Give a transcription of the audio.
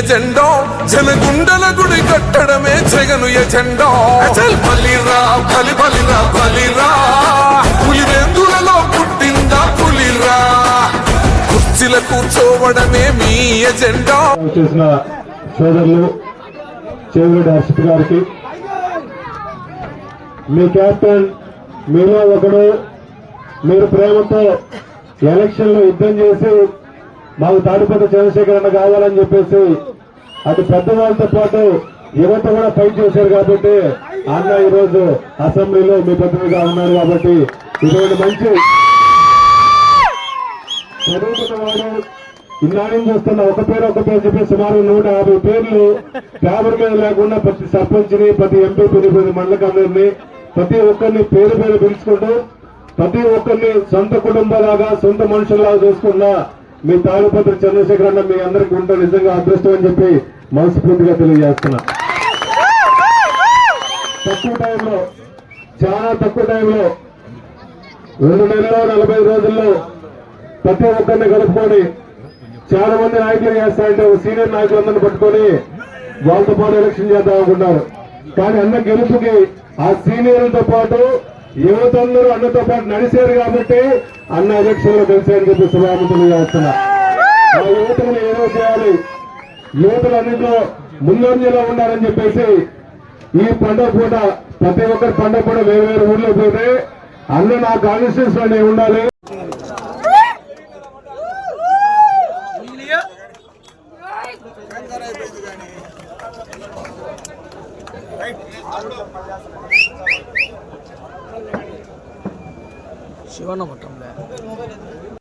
Agenda జనగుండల గుడి కట్టడమే Jagan agenda Achal బలిరా బలి బలిరా బలిరా. పులివెందులలో పుట్టిందా పులిరా. కుర్చీల కూర్చోవడమే మీ ఎజెండా చేసిన సోదరులు చేవిరెడ్డి హర్షిత్ గారికి. మీ కెప్టెన్ మీలో ఒకడు. మీరు ప్రేమతో ఎలక్షన్లో యుద్ధం చేసి మాకు తాడిపత్రి చంద్రశేఖర్ అన్న కావాలని చెప్పేసి అటు పెద్దవాళ్ళతో పాటు యువత కూడా ఫైట్ చేశారు కాబట్టి అన్న ఈరోజు అసెంబ్లీలో మీ ప్రతినిధిగా ఉన్నారు కాబట్టి ఇటువంటి మంచి ఇన్నాళ్ళు చూస్తున్న? ఒక పేరు ఒక పేరు చెప్పి సుమారు నూట యాభై పేర్లు పేపర్ మీద లేకుండా ప్రతి సర్పంచ్ని ప్రతి ఎంపీని ప్రతి మండల కమిటీని ప్రతి ఒక్కరిని పేరు పేరు పిలుచుకుంటూ ప్రతి ఒక్కరిని సొంత కుటుంబాలాగా సొంత మనుషుల్లాగా చూసుకున్న మీ తాడిపత్రి చంద్రశేఖర్ అన్న మీ అందరికి ఉంటే నిజంగా అదృష్టం అని చెప్పి మనస్ఫూర్తిగా తెలియజేస్తున్నా. తక్కువ టైంలో చాలా తక్కువ టైంలో రెండు నెలల్లో నలభై రోజుల్లో ప్రతి ఒక్కరిని కలుపుకొని చాలా మంది నాయకులు చేస్తారంటే సీనియర్ నాయకులందరిని పట్టుకొని వాళ్ళతో పాటు ఎలక్షన్ చేద్దాం కానీ అన్న గెలుపుకి ఆ సీనియర్లతో పాటు యువతందరూ అన్నతో పాటు నడిచారు కాబట్టి అన్న ఎలక్షన్లో గెలిచారని చెప్పి శుభాముతులు చేస్తున్నా ఆ యువతను ఏదో చేయాలి. యువతలు అన్నింటిలో ముందంజలో ఉండాలని చెప్పేసి ఈ పండుగ పూట ప్రతి ఒక్కరి పండుగ పూట వేరు వేరు ఊర్లో పోతే అన్న నా కాన్స్టిట్యూన్స్ ఉండాలి. నేను சிவன மட்டம்ல